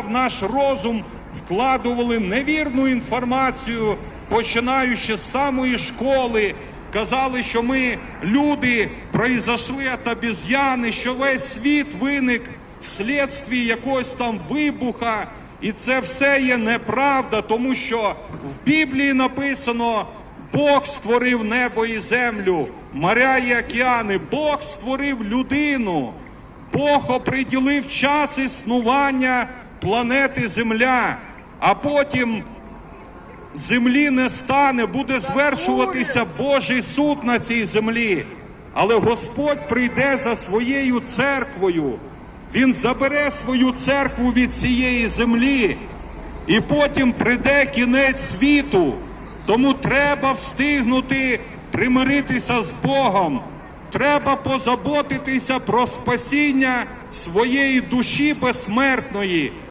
в наш розум вкладували невірну інформацію, починаючи з самої школи. Казали, що ми люди произошли від обіз'яни, що весь світ виник вследстві якогось там вибуха. І це все є неправда, тому що в Біблії написано: Бог створив небо і землю, моря і океани, Бог створив людину. Бог оприділив час існування планети Земля, а потім землі не стане, буде звершуватися Божий суд на цій землі. Але Господь прийде за своєю церквою. Він забере свою церкву від цієї землі, і потім прийде кінець світу. Тому треба встигнути примиритися з Богом. Треба позаботитися про спасіння своєї душі безсмертної.